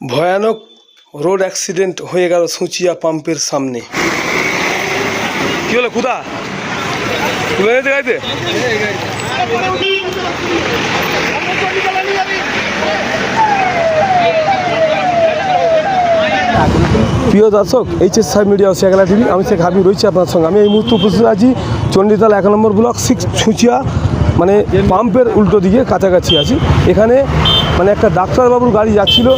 ভয়ানক road accident হয়ে গেল সুচিয়া পাম্পের সামনে। কি হলো কুদা তুলে নিতে গাইতে প্রিয় দর্শক এইচ এস সাহেব মিডিয়া শেখালা টিভি আমি শেখ হাবিব রয়েছি আপনার সঙ্গে। আমি এই মুহূর্তে উপস্থিত আছি চণ্ডীতলা এক নম্বর ব্লক সিক্স ছুঁচিয়া মানে পাম্পের উল্টো দিকে কাছাকাছি আছি। এখানে মানে একটা ডাক্তারবাবুর গাড়ি যাচ্ছিল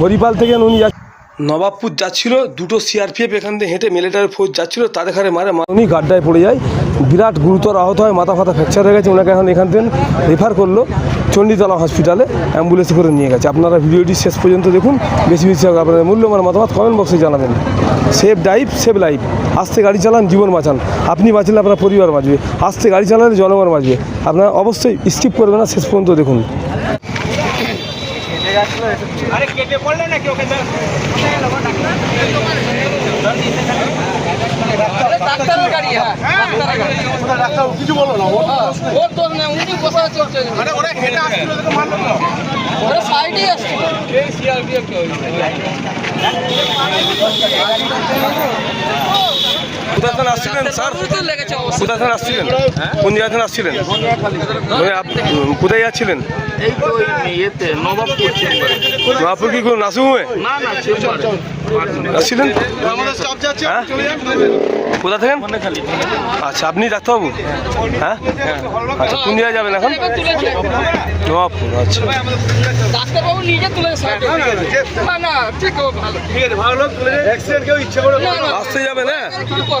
হরিপাল থেকে উনি নবাবপুর যাচ্ছিল দুটো সিআরপিএফ এখান থেকে হেঁটে মিলিটারি ফোর্স যাচ্ছিল তাদের ঘরে মারে উনি গাড্ডায় পড়ে যায়। বিরাট গুরুতর আহত হয় মাথা ফাতা ফ্র্যাকচার হয়ে গেছে ওনাকে এখন এখান থেকে রেফার করল চণ্ডীতলা হসপিটালে অ্যাম্বুলেন্সে করে নিয়ে গেছে। আপনারা ভিডিওটি শেষ পর্যন্ত দেখুন। বেশি বেশি করে আপনাদের মূল্যবান মতামত কমেন্ট বক্সে জানাবেন। সেভ ড্রাইভ সেভ লাইফ আস্তে গাড়ি চালান জীবন বাঁচান। আপনি বাঁচলে আপনার পরিবার বাঁচবে। আস্তে গাড়ি চালালে জনগণ বাঁচবে। আপনারা অবশ্যই স্কিপ করবেন না শেষ পর্যন্ত দেখুন। আরে কেটে পড়লে নাকি ওকে স্যার ডাক্তারের গাড়ি হ্যাঁ গাড়ি। কিছু বলো না ওর তো না উনি বসা চলছে? আরে ওরা হেঁটে আসছিল তো মারলো তো। ওরা সাইডে আসছে থেকে আসছিলেন স্যার? থেকে আসছিলেন? কোন জায়গা থেকে আসছিলেন কোথায় যাচ্ছিলেন? নবাবপুর কি কোনো নাসিম হয়ে না না চেম্বারে আসছিলেন? আমাদের স্টাফ যাচ্ছে হ্যাঁ? চলে যান কোথা থেকে? আচ্ছা আপনি ডাক্তারবাবু? হ্যাঁ? আচ্ছা কোন জায়গায় যাবেন এখন? নবাবপুর আচ্ছা। ডাক্তারবাবু নিজে তুলে না ঠিক ভালো। ঠিক আছে ভালো আসতে যাবেন হ্যাঁ? না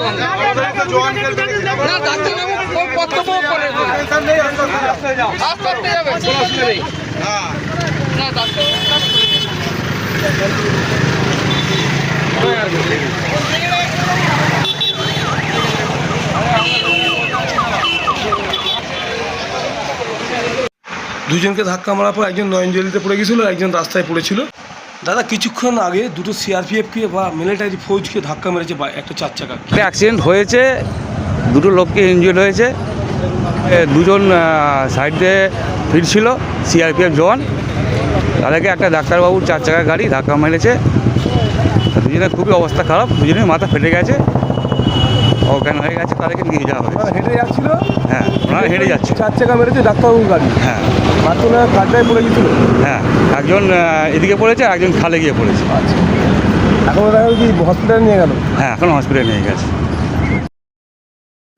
দুজনকে ধাক্কা মারার পর একজন নয়নজলিতে পড়ে গেছিল আর একজন রাস্তায় পড়েছিল। দাদা, কিছুক্ষণ আগে দুটো সিআরপিএফকে বা মিলিটারি ফৌজকে ধাক্কা মেরেছে বা- একটা চার চাকা। অ্যাক্সিডেন্ট হয়েছে, দুটো লোককে ইঞ্জুরি হয়েছে দুজন সাইড দিয়ে ফিরছিল সিআরপিএফ জওয়ান তাদেরকে একটা ডাক্তারবাবুর চার চাকা গাড়ি ধাক্কা মেরেছে। দুজনের খুবই অবস্থা খারাপ, দুজনের মাথা ফেটে গেছে। অজ্ঞান হয়ে গেছে তাদেরকে নিয়ে যাওয়া হয়েছে। হেঁটে যাচ্ছিল? হ্যাঁ ওনারা হেঁটে যাচ্ছে চার চাকা মেরেছে ডাক্তারবাবুর গাড়ি। হ্যাঁ। বাচ্চারা ওনারা পড়ে গেছিল? হ্যাঁ একজন এদিকে পড়েছে আর একজন খালে গিয়ে পড়েছে। আচ্ছা। এখন কি হসপিটালে নিয়ে গেল? হ্যাঁ এখন হসপিটালে নিয়ে গেছে।